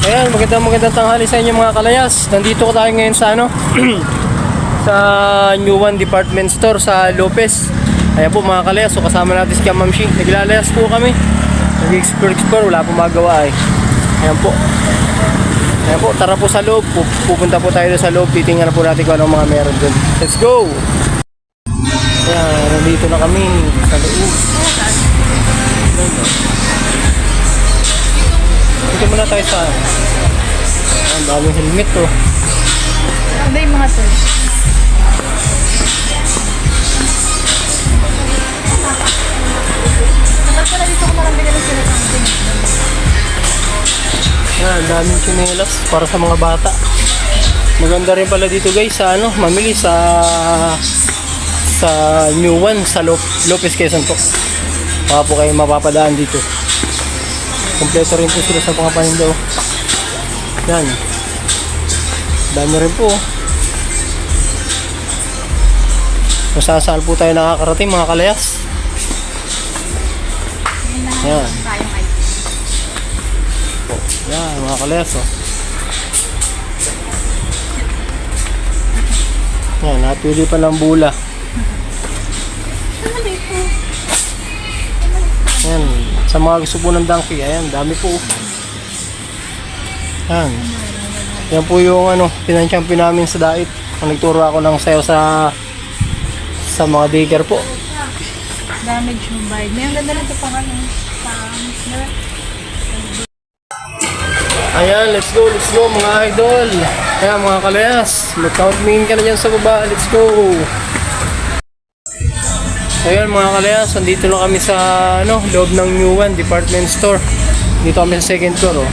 Ayan, magandang magandang tanghali sa inyo mga kalayas. Nandito ko tayo ngayon sa ano, sa New One Department Store sa Lopez. Ayan po mga kalayas, so kasama natin si Kamamshi. Naglalayas po kami. Nag-explore-explore, wala po magawa eh. Ayan po. Ayan po, tara po sa loob. Pu- Pupunta po tayo sa loob. Titingnan po natin kung anong mga meron dun. Let's go! Ayan, nandito na kami sa loob. Muna tayo sa... Ang daming helmet to. Ano yung mga to? Dapat pala dito ko marami ganun sila Yan, ang daming chinelas para sa mga bata. Maganda rin pala dito guys sa ano, mamili sa sa New One sa Lop Lopez Quezon po. Baka po kayo mapapadaan dito. Kompleto rin po sila sa mga paninda. Yan. Dami rin po. Kung saan saan po tayo nakakarating mga kalayas. Yan. Yan, mga kalayas, oh. Yan, napili pa ng bula. Yan, sa mga gusto po ng donkey, ayan, dami po. Yan. Yan po yung ano, pinanchampi namin sa dait. Kung nagturo ako ng sayo sa sa mga digger po. Damage yung bike. May ang ganda pang ano. Pang snare. Ayan, let's go, let's go mga idol. Ayan mga kalayas, mag-count me in ka na dyan sa baba. Let's go. Ayan mga kalayas, andito na kami sa ano, loob ng New One Department Store. Dito kami sa second floor. Oh.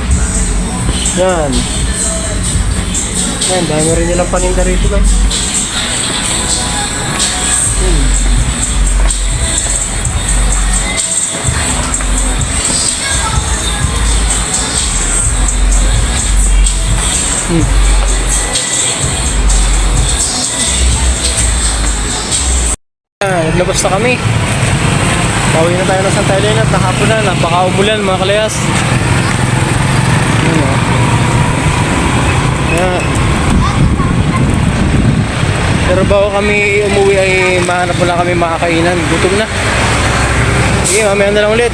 Yan. Ayan, dami rin nilang paninda rito guys. Hmm. Ah, naglabas na kami. Pauwi na tayo ng Santa Elena at nakapon na. Napaka-umulan mga kalayas. Yun, oh. Ayan. Pero bago kami umuwi ay mahanap mo lang kami makakainan. Gutom na. Sige, mamaya na lang ulit.